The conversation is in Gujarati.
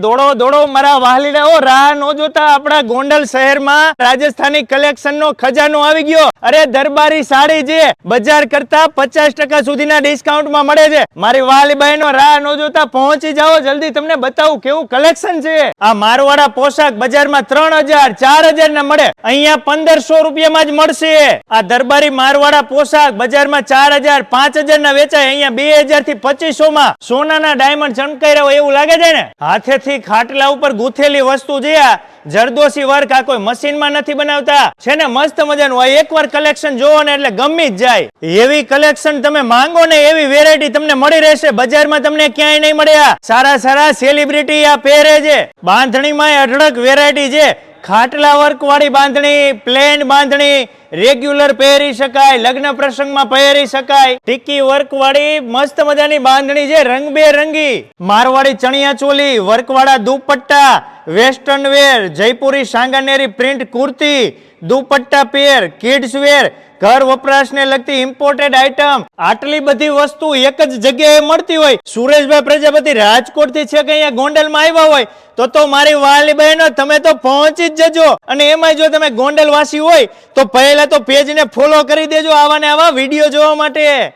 દોડો દોડો મારા વાલીડાઓ રાહ નો જોતા આપણા ગોંડલ શહેરમાં રાજસ્થાની કલેક્શન નો ખજાનો આવી ગયો. અરે, દરબારી સાડી જે બજાર કરતા પચાસ ટકા સુધીના ડિસ્કાઉન્ટમાં મળે છે. મારી વાલી બહેનો રાહ નો જોતા પહોંચી જાઓ. જલ્દી તમને બતાવું કેવું કલેક્શન છે. આ મારવાડા પોશાક બજારમાં ત્રણ હજાર, ચાર હજાર ના મળે. અહીંયા પંદરસો રૂપિયામાં જ મળશે. આ દરબારી મારવાડા પોશાક બજારમાં ચાર હજાર, પાંચ હજાર ના વેચાય. અહીંયા બે હજારથી પચીસો માં સોનાના ડાયમંડ ચમકાઈ રહ્યો એવું લાગે છે ને? હાથેથી ખાટલા ઉપર ગૂંથેલી વસ્તુ આ જરદોશી વર્ક આ કોઈ મશીનમાં નથી બનાવતા. છે ને મસ્ત મજાનું હોય એકવાર કલેક્શન જોવો ને એટલે ગમી જ જાય. એવી કલેક્શન તમે માંગો ને એવી વેરાયટી તમને મળી રહેશે. બજારમાં તમને ક્યાંય નહીં મળ્યા સારા સારા સેલિબ્રિટી આ પહેરે છે. બાંધણીમાં અઢળક વેરાયટી છે. ખાટલા વર્ક વાળી બાંધણી પ્લેન બાંધણી રેગ્યુલર પહેરી શકાય, લગ્ન પ્રસંગમાં પહેરી શકાય. ટીકી વર્ક વાળી મસ્ત મજાની બાંધણી છે, રંગબેરંગી. Marwari chaniya choli, વર્કવાળા dupatta, western wear, Jaipuri Sanganeri print kurti, dupatta pair, kids wear, ઘર વપરાશને લગતી ઇમ્પોર્ટેડ આઇટમ આટલી બધી વસ્તુ એક જ જગ્યાએ મળતી હોય. સુરેશભાઈ પ્રજાપતિ રાજકોટથી છે કે અહીંયા ગોંડલમાં આવ્યા હોય, તો તો મારી વાલી બહેનો તમે તો પહોંચી જ જજો. અને એમાં જો તમે ગોંડલ વાસી હોય, તો પહેલા તો પેજને ફોલો કરી દેજો આવા ને આવા વીડિયો જોવા માટે.